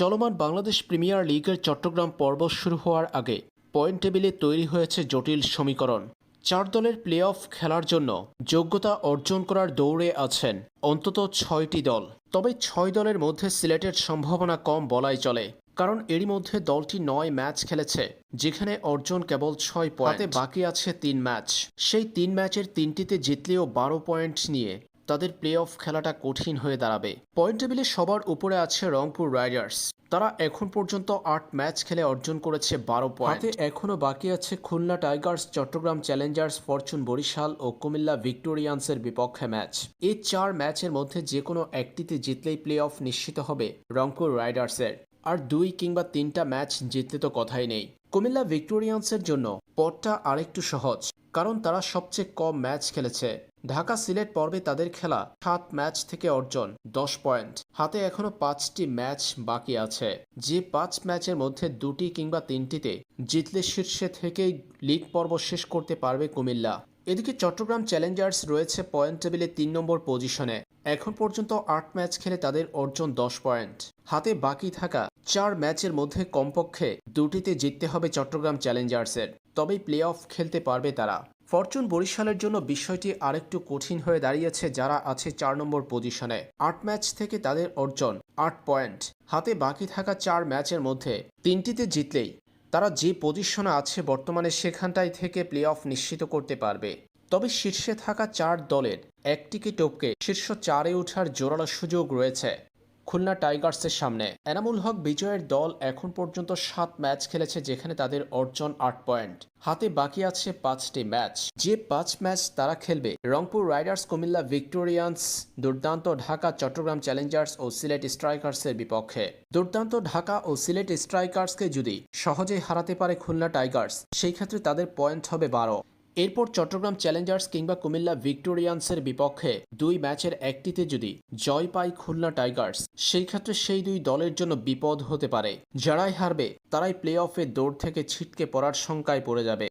চলমান বাংলাদেশ প্রিমিয়ার লিগের চট্টগ্রাম পর্ব শুরু হওয়ার আগে পয়েন্ট টেবিলে তৈরি হয়েছে জটিল সমীকরণ। চার দলের প্লে অফ খেলার জন্য যোগ্যতা অর্জন করার দৌড়ে আছেন অন্তত ছয়টি দল। তবে ছয় দলের মধ্যে সিলেটের সম্ভাবনা কম বলাই চলে কারণ এরই মধ্যে দলটি নয় ম্যাচ খেলেছে যেখানে অর্জন কেবল ছয় পয়েন্টে। বাকি আছে তিন ম্যাচ। সেই তিন ম্যাচের তিনটিতে জিতলেও বারো পয়েন্ট নিয়ে তাদের প্লে অফ খেলাটা কঠিন হয়ে দাঁড়াবে। পয়েন্ট টেবিলে সবার উপরে আছে রংপুর রাইডার্স। তারা এখন পর্যন্ত আট ম্যাচ খেলে অর্জন করেছে বারো পয়েন্ট। এখনও বাকি আছে Khulna Tigers, Chattogram Challengers, Fortune Barishal ও কুমিল্লা ভিক্টোরিয়ান্সের বিপক্ষে ম্যাচ। এই চার ম্যাচের মধ্যে যে কোনো একটিতে জিতলেই প্লে অফ নিশ্চিত হবে রংপুর রাইডার্সের। আর দুই কিংবা তিনটা ম্যাচ জিতলে তো কথাই নেই। কুমিল্লা ভিক্টোরিয়ান্সের জন্য পথটা আরেকটু সহজ, কারণ তারা সবচেয়ে কম ম্যাচ খেলেছে। ঢাকা সিলেট পর্বে তাদের খেলা সাত ম্যাচ থেকে অর্জন, দশ পয়েন্ট। হাতে এখনও পাঁচটি ম্যাচ বাকি আছে। যে পাঁচ ম্যাচের মধ্যে দুটি কিংবা তিনটিতে জিতলে শীর্ষে থেকেই লিগ পর্ব শেষ করতে পারবে কুমিল্লা। এদিকে চট্টগ্রাম চ্যালেঞ্জার্স রয়েছে পয়েন্ট টেবিলে তিন নম্বর পজিশনে। এখন পর্যন্ত আট ম্যাচ খেলে তাদের অর্জন দশ পয়েন্ট। হাতে বাকি থাকা চার ম্যাচের মধ্যে কমপক্ষে দুটিতে জিততে হবে চট্টগ্রাম চ্যালেঞ্জার্সের। তবেই প্লে অফ খেলতে পারবে তারা। ফরচুন বরিশালের জন্য বিষয়টি আরেকটু কঠিন হয়ে দাঁড়িয়েছে যারা আছে চার নম্বর পজিশনে। আট ম্যাচ থেকে তাদের অর্জন আট পয়েন্ট। হাতে বাকি থাকা চার ম্যাচের মধ্যে তিনটিতে জিতলেই তারা যে পজিশনে আছে বর্তমানে সেখানটাই থেকে প্লে অফ নিশ্চিত করতে পারবে। তবে শীর্ষে থাকা চার দলের একটিকে টপকে শীর্ষ চারে ওঠার জোরালো সুযোগ রয়েছে। খুলনা টাইগার্সের সামনে। এনামুল হক বিজয়ের দল এখন পর্যন্ত সাত ম্যাচ খেলেছে যেখানে তাদের অর্জন আট পয়েন্ট। হাতে বাকি আছে পাঁচটি ম্যাচ। যে পাঁচ ম্যাচ তারা খেলবে, Rangpur Riders, Cumilla Victorians, Durdanto Dhaka, Chattogram Challengers ও সিলেট স্ট্রাইকার্সের বিপক্ষে। দুর্দান্ত ঢাকা ও সিলেট স্ট্রাইকার্সকে যদি সহজেই হারাতে পারে খুলনা টাইগার্স, সেই ক্ষেত্রে তাদের পয়েন্ট হবে বারো। এরপর চট্টগ্রাম চ্যালেঞ্জার্স কিংবা কুমিল্লা ভিক্টোরিয়ান্সের বিপক্ষে দুই ম্যাচের একটিতে যদি জয় পায় খুলনা টাইগার্স সেই ক্ষেত্রে সেই দুই দলের জন্য বিপদ হতে পারে। যারাই হারবে, তারাই প্লে অফে দৌড় থেকে ছিটকে পড়ার শঙ্কায় পড়ে যাবে।